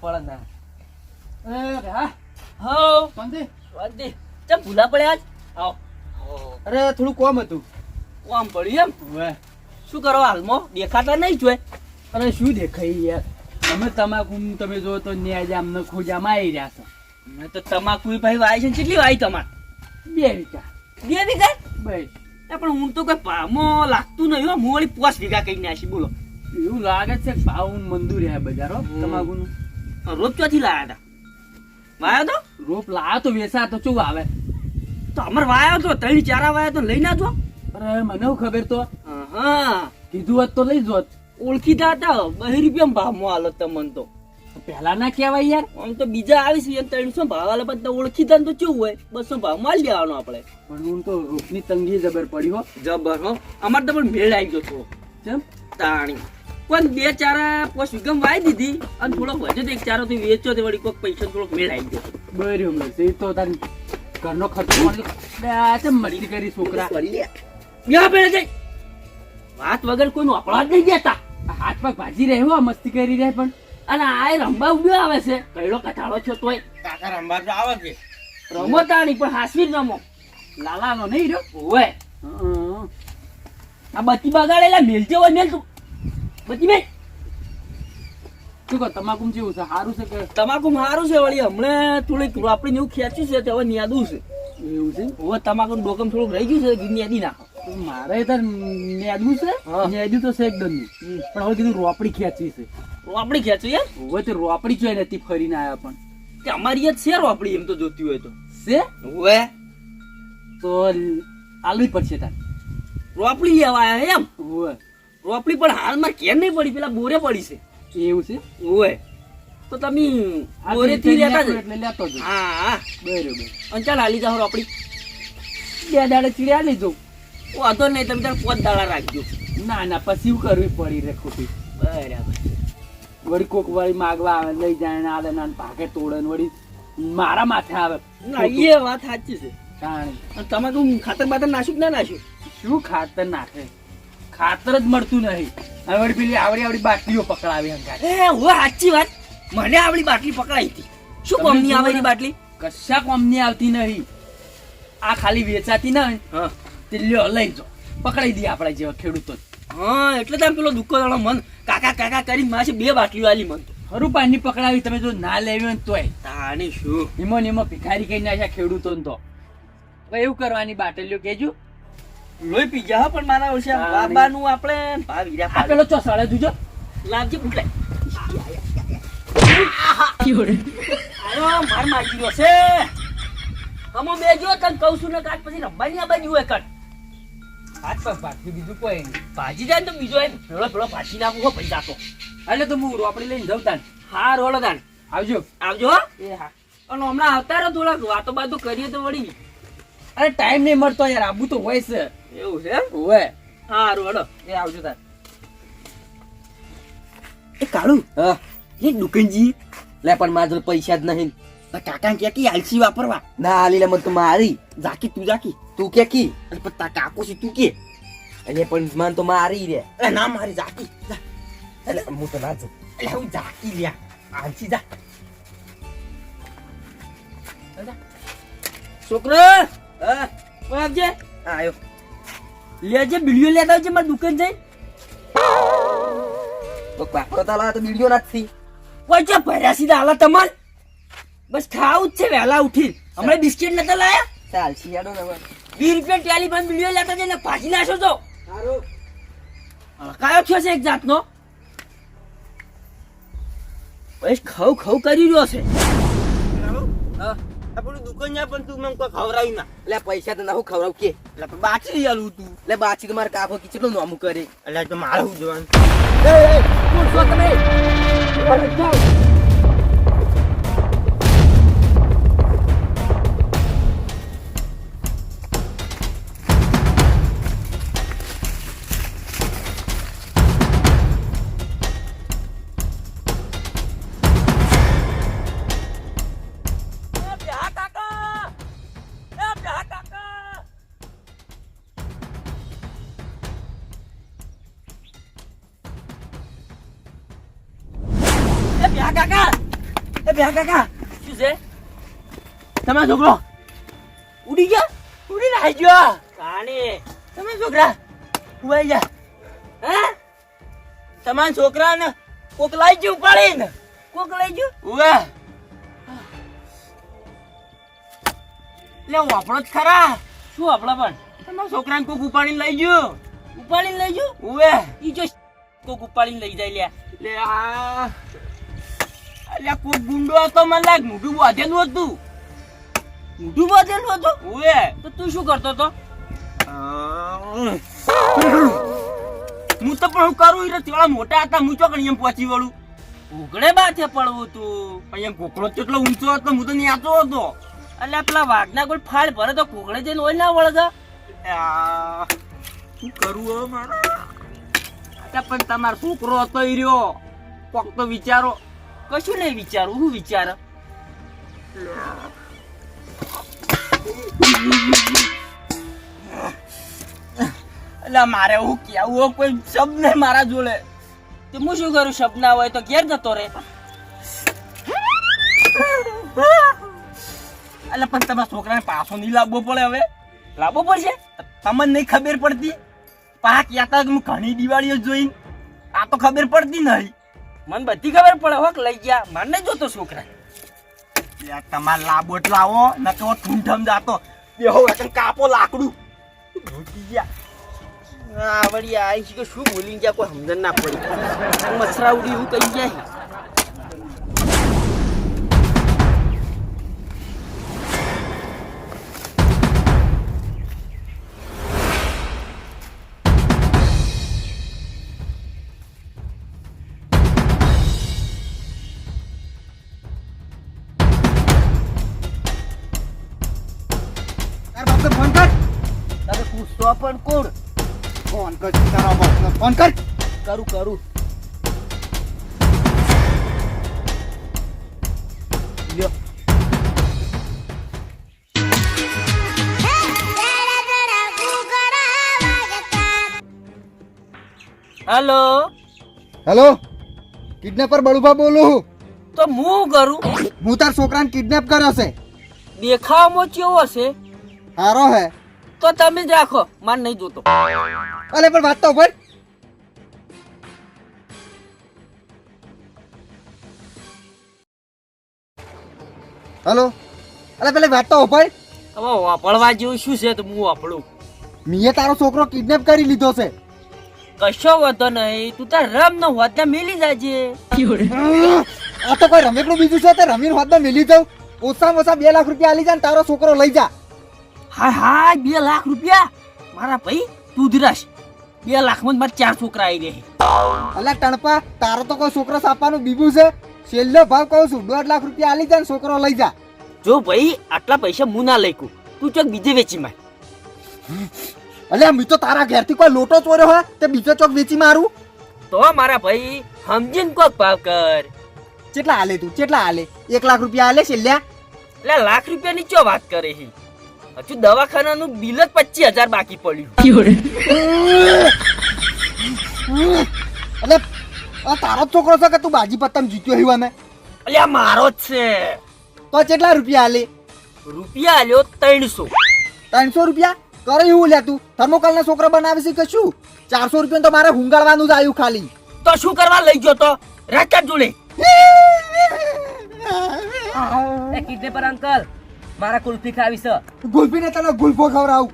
પડો ના લ્યા ના પડે ના અરે હા? હો. શાંતિ વાંધી ચમ ભૂલા પડ્યા આજ? આવો. અરે થોડું કોમ હતું. આમ પડ્યું એમ? હવે? શું કરો હાલમાં? દેખાતા નહીં જોય? અરે શું દેખાય યાર? તમે તમાકુ તમે જો તો ન્યાજ આમને ખોજામાં આવી રહ્યા છો. મેં તો તમાકુ ભાઈ વાય છે કેટલી વાય તમાર? બે વીઘા. બે વીઘા? બસ. પણ હું તો કઈ ભાવમાં લાગતું નહીં હો. વળી પાંચ વીઘા કઈ નાખી બોલો. એવું લાગે છે ભાવ મંદુર બજાર હો હમ. તમાકુનું. રોજ ક્યાંથી લાયા હતા વાયો તો? રોપ લાવો તો વેસા તો શું આવે? તો અમર વાયો તો ત્રણ ચારા વાયા તો લઈ ના જો. અરે મને ખબર તો? હા કીધું હોત તો લઈ જોત. ઓળખીતા હતા બહી રૂપિયા ભાવમાં હાલો તમને તો. પહેલા ના કહેવાય યાર. આમ તો બીજા આવીશ યાર ત્રણસો ભાવ આલે બધા ઓળખીતા તો કેવું હોય? બસો ભાવ માલ લેવાનો આપણે. પણ હું તો રોપની તંગી જબર પડી હો. જબર હો. અમારે તો પણ મેળ આવી ગયો છો કેમ તાણી. પણ બે ચારા પોસ વિગમ વાય દીધી? અને થોડોક વધે એક ચારો થી વેચ્યો તે વળી કોઈક પૈસા થોડોક મેળ આવી ગયો બર્યું એ તો તાર ઘરનો ખર્ચો મળી બે આ તે મરી કરી છોકરા. બ્યા પેલે જઈ. વાત વગર કોઈનો અપરાધ નહીં દેતા. હાથ પગ ભાજી રહ્યો આ મસ્તી કરી રહ્યા પણ. અને આ રંબા ઉડ્યો આવે છે. કઈડો કથાળો છો તોય. કાકા રંબા તો આવે છે. રમો તાણી પણ હાસવી રમો. લાલાનો નહીં રહ્યો? ઓવે. આ બત્તી બગાડેલા મેલજે હોય મેલ તું. બત્તી મેલ શું કહો તમાકુ જેવું છે સારું છે કે? તમાકુ મારું છે વળી હમણાં થોડીક રોપડી એવું ખેંચ્યું છે હવે ન્યાદું છે. એવું છે? હવે તમાકુ ડોકમ થોડુંક રહી ગયું છે ન્યાદી નાખો મારે તો નેદવું છે? હા. તો છે એકદમ પણ હવે કીધું રોપડી ખેંચવી છે. રોપડી યાર હવે તો રોપડી જોઈ નથી ફરીને આવ્યા પણ. કે અમારી યાદ છે રોપડી એમ તો જોતી હોય તો? છે? ઓવે તો આલવી પડશે તાર. રોપડી લેવા આયા એમ? ઓવે રોપડી પણ હાલમાં કેમ નહીં પડી પેલા બોરે પડી છે. એવું છે? ઓય. તો તમે બોરે થી લેતા જ એટલે લેતો જ હા હા. બરોબર. અને ચાલ હાલી જાઓ રોપડી બે દાડે ચીડ્યા લેજો વાંધો નહીં તમે તાર પોત દાડા રાખજો. ના ના પછી શું કરવી પડી રે ખોટી. બરાબર. વળી કોક વળી માગવા આવે લઈ જાય ને આલે ના ભાગે તોડે ને વળી મારા માથે આવે ના એ વાત સાચી છે. કારણ તમે તું ખાતર બાતર નાખ્યું કે ના નાખ્યું? શું ખાતર નાખે? ખાતર જ મળતું નહીં. હવે પેલી આવડી આવડી બાટલીઓ પકડાવી અંગાત એ હવે સાચી વાત. મને આવડી બાટલી પકડાઈ હતી. શું કોમની આવેલી બાટલી? કશા કોમની આવતી નહીં. આ ખાલી વેચાતી ના હોય હા. તે લ્યો લઈ જો પકડાઈ દઈએ આપણા જેવા ખેડૂતો. હા એટલે તમે પેલો દુકાન મન. કાકા કાકા કરીને માસે બે બાટલીઓ આલી મન હરું પાણી પકડાવી તમે જો ના લેવી હોય તોય. તાણી શું? એમાં એમાં ભિખારી કઈ નાખ્યા ખેડૂતો તો. એવું કરવાની બાટલીઓ કેજો લોહી પી જા પણ મારા તાણી. બાબાનું આપણે ભાવ આ પેલો ચો સાડે જુજો. લાવજે આયો માર મારી ગયો છે. હમો બેજો તને કહું છું ને કાચ પછી રંબાની આ બાજુ હાથ ભાગથી બીજું કોઈ નહીં. ભાજી જાય તો બીજો એમ ભેળો ભેળો ભાજી નાખું હો પૈસા તો એટલે તો હું રોપડી લઈને જાઉં તાન. હા રોડો દાન આવજો. આવજો હો. એ હા. અને હમણાં આવતા રહો થોડાક. વાતો બાતો કરીએ તો વળી. અરે ટાઈમ નહીં મળતો યાર. આબુ તો હોય છે. એવું છે એમ? સારું હડો એ આવજો તાર. એ કાળું હા. એ દુકાનજી. લે પણ મારા જોડે પૈસા જ નહીં. કાકા કે કે આલસી વાપરવા. ના આલી લે મન તો મારી. જાકી તું જાકી. તું કે કી? અને પત્તા કાકો છે તું કે. અને પણ મને તો મારી રે. એ ના મારી જાકી. જા. એટલે હું તો ના જો એટલે હું જાકી લ્યા. આલસી જા. છોકરો હા આવજે? આયો. લેજે બીડીઓ લેતા આવજે મારી દુકાન જઈ. તો કાકો તાલા તો બીડીઓ નથી કોઈ જે ભર્યા સીધા હાલા તમાર. બસ ખાવું જ છે વહેલા ઉઠી હમણાં બિસ્કિટ નતા લાયા? ચાલ શિયાળો ને વીસ રૂપિયા પણ બીડીઓ લેતા જઈને ભાજી નાખો તો. કયો થયો છે એક જાતનો. બસ ખવ ખવ કરી રહ્યો છે. હા. આપણું દુકાન જાય પણ તું મને કોઈ ખવડાવી ના. એટલે પૈસા તો ના હું ખવડાવ કે. એટલે બાચી આલું તું. એટલે બાછી તો મારા કાકો કી કેટલું નામું કરે? એટલે તો મારે જોવાનું? એ એ કોણ છો તમે. કાકા. એ ભ્યા કાકા. શું છે? તમારો છોકરો ઉડી ગયા? ઉડી નાઈ ગયો. કાણે? તમે છોકરા ઉવાઈ જા હે? તમારા છોકરાને કોક લઈ ગયું ઉપાડીને. કોક લઈ ગયું? ઉવે. લે આપણો જ ખરા. શું આપણા પણ? તમારા છોકરાને કોક ઉપાડીને લઈ ગયું. ઉપાડીને લઈ ગયું? ઉવે. ઈ જો કોક ઉપાડીને લઈ જાય લે લે આ. અલ્યા કોક ગુંડો હતો મને લાગ મોઢું બાંધેલું હતું. મોઢું બાંધેલું હતું? ઉવે તો તું શું કરતો હતો? હું તો પણ હું કરું એટલે તેવા મોટા હતા હું ચોકણ એમ પહોંચી વળું. ઉગડે બાથે પડવું તું. અહીંયા કોકડો કેટલો ઊંચો હતો હું તો ન્યાતો હતો. એટલે પેલા વાઘના કોઈ ફાળ ભરે તો કોકડે જઈને ઓય ના વળગા શું કરવું હવે મારે? પણ તમારો છોકરો હતો રહ્યો. કોક તો વિચારો. કશું નહીં વિચારું, હું વિચાર એટલે મારે હું કેવું કોઈ શબ્દ નહીં મારા જોડે. તે હું શું કરું, શબ્દ ના હોય તો ઘેર જતો રે એટલે પણ તમારા છોકરાને પાછો નહીં લાવવો પડે હવે. લાવવો પડશે? તમને નહીં ખબર પડતી? પાક યાતા હું ઘણી દિવાળીઓ જોઈ આ તો ખબર પડતી નહીં. મને બધી ખબર પડે હોક, લઈ ગયા. મને જોતો છોકરા તમાર લાબોટ લાવો ન તો ઠૂંઠમ જાતો. બેહો એકન કાપો લાકડું. ઘૂટી ગયા. આ વળી આ છે કે શું બોલી ગયા, કોઈ સમજણ ના પડી. મસરા ઉડી એવું કહી જાય? તાર બાપને ફોન કર. પૂછતો પણ કોણ? ફોન કર તારા બાપને ફોન કર. કરું કરું. લ્યો. હેલો? હેલો? કિડનેપર બળુભા બોલું છું. તો હું કરું? હું તાર છોકરાને કિડનેપ કર્યો છે. દેખાવામાં કેવો હશે હારો હે. તો તમે જ રાખો માન નહીં જોતો. અલે પણ વાત તો પર હલો. અલે પેલે વાત તો ઉપર. હવે વાપરવા જેવું શું છે તો હું વાપરું? મીએ તારો છોકરો કિડનેપ કરી લીધો છે. કશો વધો નહીં તું તાર રમ ન હોત ને મેલી જાજે. આ તો કોઈ રમેકડું બીજું છે તે રમીન હોત ને મેલી જાઉં. ઓછામાં ઓછા બે લાખ રૂપિયા આલી જા ને તારો છોકરો લઈ જા. હાય હા બે લાખ રૂપિયા? મારા ભાઈ તું ધીરાશ બે લાખમાં મારા ચાર છોકરા આવી રહે અલા ટણપા તારો તો કોઈ છોકરો સાપવાનું બીબું છે? છેલ્લો ભાવ કહું છું દોઢ લાખ રૂપિયા આલી જા છોકરો લઈ જા. જો ભાઈ આટલા પૈસા હું ના લઈકું. તું ચોક બીજે વેચી માર. અલ્યા મી તો તારા ઘેરથી કોઈ લોટો ચોર્યો હોય તે બીજો ચોક વેચી મારું? તો મારા ભાઈ સમજીને કોક ભાવ કર. કેટલા હાલે તું? કેટલા હાલે એક લાખ રૂપિયા હાલે છેલ્લા? એટલે લાખ રૂપિયાની ચો વાત કરે છે? હજુ દવાખાનાનું બિલ જ પચીસ હજાર બાકી પડ્યું. અલે આ તારો છોકરો છે કે તું બાજી પત્તમ જીત્યો આવ્યો અમે અલ્યા મારો જ છે. તો કેટલા રૂપિયા આલે? રૂપિયા આલ્યો ત્રણસો. ત્રણસો રૂપિયા? કરે એવું લે તું. થર્મોકોલ ના છોકરો બનાવે છે કે શું? ચારસો રૂપિયા તો મારે હુંગાળવાનું જ આવ્યું ખાલી. તો શું કરવા લઈ ગયો તો? રાજા જોડે. કિડનેપર અંકલ મારા કુલ્ફી ખાવી છે ગુલ્ફી ને તને ગુલ્ફો ખવડાવું.